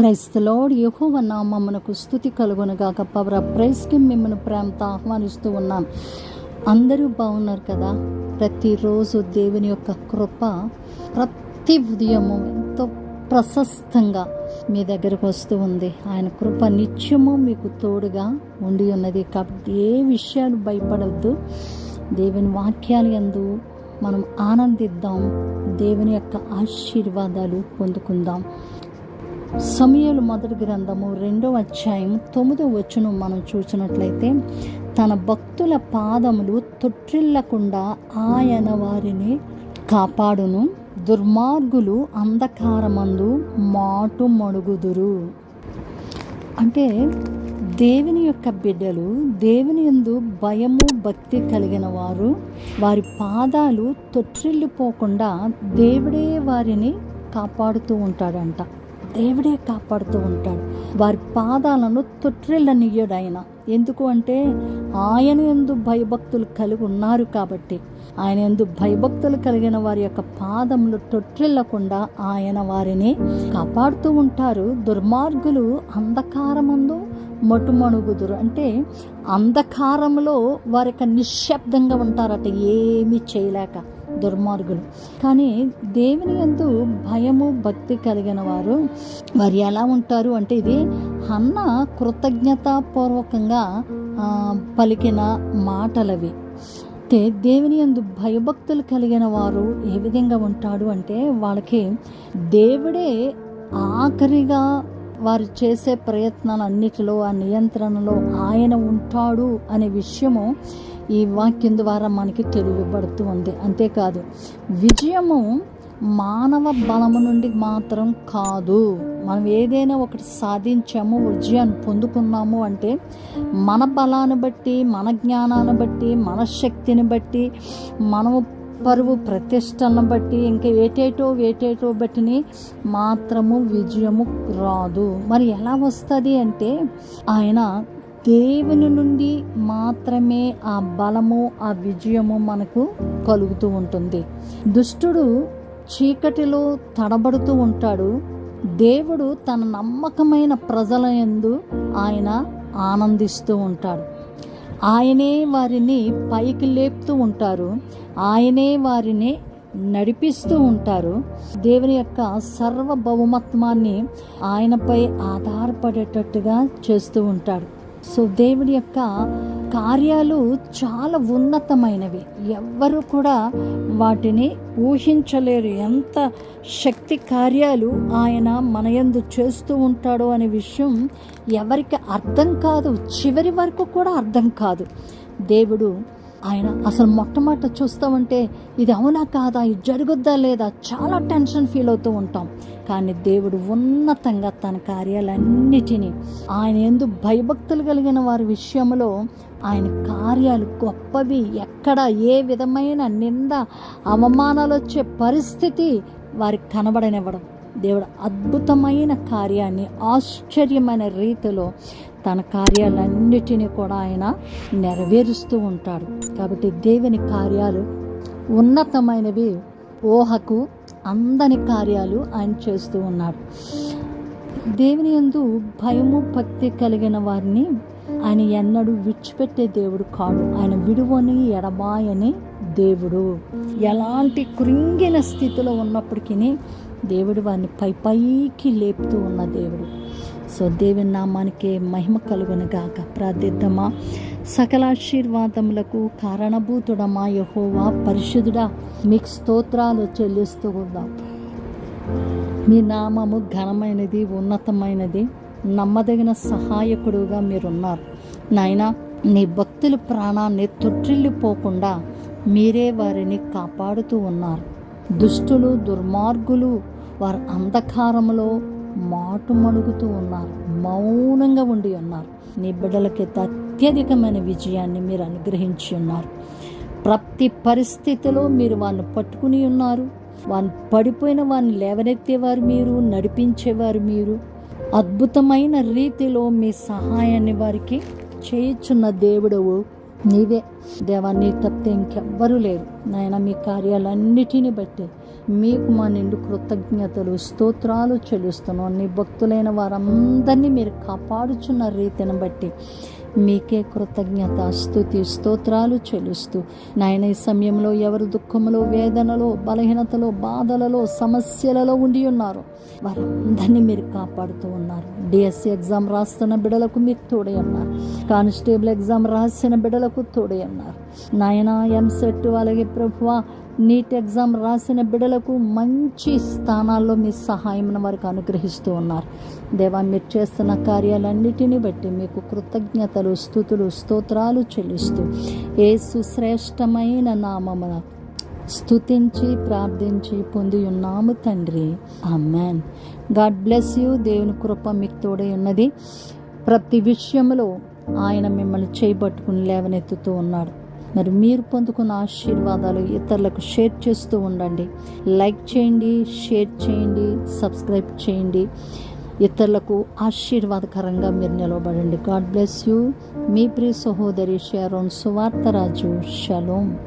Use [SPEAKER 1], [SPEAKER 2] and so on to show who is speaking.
[SPEAKER 1] క్రైస్తలోడ్ యహోవ నామమునకు స్థుతి కలుగునుగాక పవర్ ప్రైస్కి మిమ్మల్ని ప్రేమతో ఆహ్వానిస్తూ ఉన్నాం. అందరూ బాగున్నారు కదా? ప్రతిరోజు దేవుని యొక్క కృప ప్రతి ఉదయము ఎంతో ప్రశస్తంగా మీ దగ్గరకు వస్తూ ఉంది. ఆయన కృప నిత్యము మీకు తోడుగా ఉండి ఉన్నది. కాబట్టి ఏ విషయాలు భయపడవద్దు దేవుని వాక్యాలు ఎందు మనం ఆనందిద్దాం. దేవుని యొక్క ఆశీర్వాదాలు పొందుకుందాం. సమయలు మొదటి గ్రంథము రెండవ అధ్యాయం తొమ్మిదో వచ్చును మనం చూసినట్లయితే తన భక్తుల పాదములు తొట్టిల్లకుండా ఆయన వారిని కాపాడును. దుర్మార్గులు అంధకారమందు మాటు మడుగుదురు. అంటే దేవుని యొక్క బిడ్డలు దేవుని యందు భయము భక్తి కలిగిన వారు వారి పాదాలు తొట్టిల్లిపోకుండా దేవుడే వారిని కాపాడుతూ ఉంటాడంట. దేవుడే కాపాడుతూ ఉంటాడు. వారి పాదాలను తొట్టిల్లనియ్యడు ఆయన ఎందుకు అంటే ఆయన ఎందు భయభక్తులు కలిగి ఉన్నారు కాబట్టి. ఆయన ఎందు భయభక్తులు కలిగిన వారి యొక్క పాదములు తొట్టిల్లకుండా ఆయన వారిని కాపాడుతూ ఉంటారు. దుర్మార్గులు అంధకారమందు మటుమణుగుదురు. అంటే అంధకారంలో వారి యొక్క నిశ్శబ్దంగా ఉంటారట. ఏమీ చేయలేక. దుర్మార్గులు. కానీ దేవుని ఎందు భయము భక్తి కలిగిన వారు వారు ఎలా ఉంటారు అంటే ఇది అన్న కృతజ్ఞతాపూర్వకంగా పలికిన మాటలవి. అయితే దేవుని యందు భయభక్తులు కలిగిన వారు ఏ విధంగా ఉంటాడు అంటే వాళ్ళకి దేవుడే ఆఖరిగా వారు చేసే ప్రయత్నాలన్నిటిలో ఆ నియంత్రణలో ఆయన ఉంటాడు అనే విషయము ఈ వాక్యం ద్వారా మనకి తెలియబడుతూ ఉంది. అంతేకాదు విజయము మానవ బలము నుండి మాత్రం కాదు. మనం ఏదైనా ఒకటి సాధించాము విజయాన్ని పొందుకున్నాము అంటే మన బలాన్ని బట్టి మన జ్ఞానాన్ని బట్టి మన శక్తిని బట్టి మనము పరువు ప్రతిష్టలను బట్టి ఇంకా ఏటేటో వేటేటో బట్టిని మాత్రము విజయము రాదు. మరి ఎలా వస్తుంది అంటే ఆయన దేవుని నుండి మాత్రమే ఆ బలము ఆ విజయము మనకు కలుగుతూ ఉంటుంది. దుష్టుడు చీకటిలో తడబడుతూ ఉంటాడు. దేవుడు తన నమ్మకమైన ప్రజల ఎందు ఆయన ఆనందిస్తూ ఉంటాడు. ఆయనే వారిని పైకి లేపుతూ ఉంటారు. ఆయనే వారిని నడిపిస్తూ ఉంటారు. దేవుని యొక్క సర్వభౌమత్వాన్ని ఆయనపై ఆధారపడేటట్టుగా చేస్తూ ఉంటాడు. సో దేవుడి యొక్క కార్యాలు చాలా ఉన్నతమైనవి. ఎవ్వరు కూడా వాటిని ఊహించలేరు. ఎంత శక్తి కార్యాలు ఆయన మనయందు చేస్తూ ఉంటాడో అనే విషయం ఎవరికి అర్థం కాదు. చివరి వరకు కూడా అర్థం కాదు. దేవుడు ఆయన అసలు మొట్టమొదట చూస్తామంటే ఇది అవునా కాదా? ఇది జరుగుద్దా లేదా? చాలా టెన్షన్ ఫీల్ అవుతూ ఉంటాం. కానీ దేవుడు ఉన్నతంగా తన కార్యాలన్నిటినీ ఆయన ఎందు భయభక్తులు కలిగిన వారి విషయంలో ఆయన కార్యాలు గొప్పవి. ఎక్కడ ఏ విధమైన నింద అవమానాలు వచ్చే పరిస్థితి వారికి కనబడనివ్వడం. దేవుడు అద్భుతమైన కార్యాన్ని ఆశ్చర్యమైన రీతిలో తన కార్యాలన్నిటినీ కూడా ఆయన నెరవేరుస్తూ ఉంటాడు. కాబట్టి దేవుని కార్యాలు ఉన్నతమైనవి. ఊహకు అందని కార్యాలు ఆయన చేస్తూ ఉన్నాడు. దేవుని యందు భయము భక్తి కలిగిన వారిని ఆయన ఎన్నడూ విడిచిపెట్టే దేవుడు కాడు. ఆయన విడువని ఎడబాయని దేవుడు. ఎలాంటి కృంగిన స్థితిలో ఉన్నప్పటికీ దేవుడు వారిని పై పైకి లేపుతూ ఉన్న దేవుడు. సో దేవుని నామానికి మహిమ కలుగును గాక. ప్రార్థిద్దామా. సకలాశీర్వాదములకు కారణభూతుడమా యహోవా పరిశుద్ధుడా. మీకు స్తోత్రాలు చెల్లిస్తూ ఉందాం. మీ నామము ఘనమైనది ఉన్నతమైనది. నమ్మదగిన సహాయకుడుగా మీరున్నారు. నాయన నీ భక్తుల ప్రాణాన్ని తొట్టిల్లిపోకుండా మీరే వారిని కాపాడుతూ ఉన్నారు. దుష్టులు దుర్మార్గులు వారి అంధకారంలో మాటు మణుగుతూ ఉన్నారు మౌనంగా ఉండి ఉన్నారు. నీ బిడ్డలకి అత్యధికమైన విజయాన్ని మీరు అనుగ్రహించి ఉన్నారు. ప్రతి పరిస్థితిలో మీరు వారిని పట్టుకుని ఉన్నారు. వారిని పడిపోయిన వారిని లేవనెత్తేవారు మీరు నడిపించేవారు మీరు. అద్భుతమైన రీతిలో మీ సహాయాన్ని వారికి చేయుచున్న దేవుడవు. నీవే. దేవా నీ తప్పితే ఇంకెవ్వరూ లేరు. నాయన మీ కార్యాలన్నిటిని బట్టి మీకు మా నిండు కృతజ్ఞతలు స్తోత్రాలు చెల్లిస్తున్నాం. నీ భక్తులైన వారందరినీ మీరు కాపాడుచున్న రీతిని బట్టి మీకే కృతజ్ఞత స్థుతి స్తోత్రాలు చెల్లిస్తూ. నాయన ఈ సమయంలో ఎవరు దుఃఖములో వేదనలో బలహీనతలో బాధలలో సమస్యలలో ఉండి ఉన్నారు? వారందరినీ మీరు కాపాడుతూ ఉన్నారు. డిఎస్సి ఎగ్జామ్ రాస్తున్న బిడలకు మీరు తోడే ఉన్నారు. కానిస్టేబుల్ ఎగ్జామ్ రాసిన బిడలకు తోడే ఉన్నారు. నాయన ఎంసెట్ అలాగే ప్రభువా? నీట్ ఎగ్జామ్ రాసిన బిడలకు మంచి స్థానాల్లో మీ సహాయం వారికి అనుగ్రహిస్తూ ఉన్నారు. దేవా మీరు చేస్తున్న కార్యాలన్నిటిని బట్టి మీకు కృతజ్ఞత కృతజ్ఞతలు స్థుతులు స్తోత్రాలు చెల్లిస్తూ. ఏసు శ్రేష్టమైన నామమున స్తుతించి ప్రార్థించి పొంది ఉన్నాము తండ్రి. Amen God bless you. దేవుని కృప మీకు తోడే ఉన్నది. ప్రతి విషయంలో ఆయన మిమ్మల్ని చేయబట్టుకుని లేవనెత్తుతూ ఉన్నాడు. మరి మీరు పొందుకున్న ఆశీర్వాదాలు ఇతరులకు షేర్ చేస్తూ ఉండండి. లైక్ చేయండి షేర్ చేయండి సబ్స్క్రైబ్ చేయండి. ఇతరులకు ఆశీర్వాదకరంగా మీరు నిలవబడండి. గాడ్ బ్లెస్ యూ మీ ప్రియ సహోదరి షారోన్ సువార్తరాజు షలోం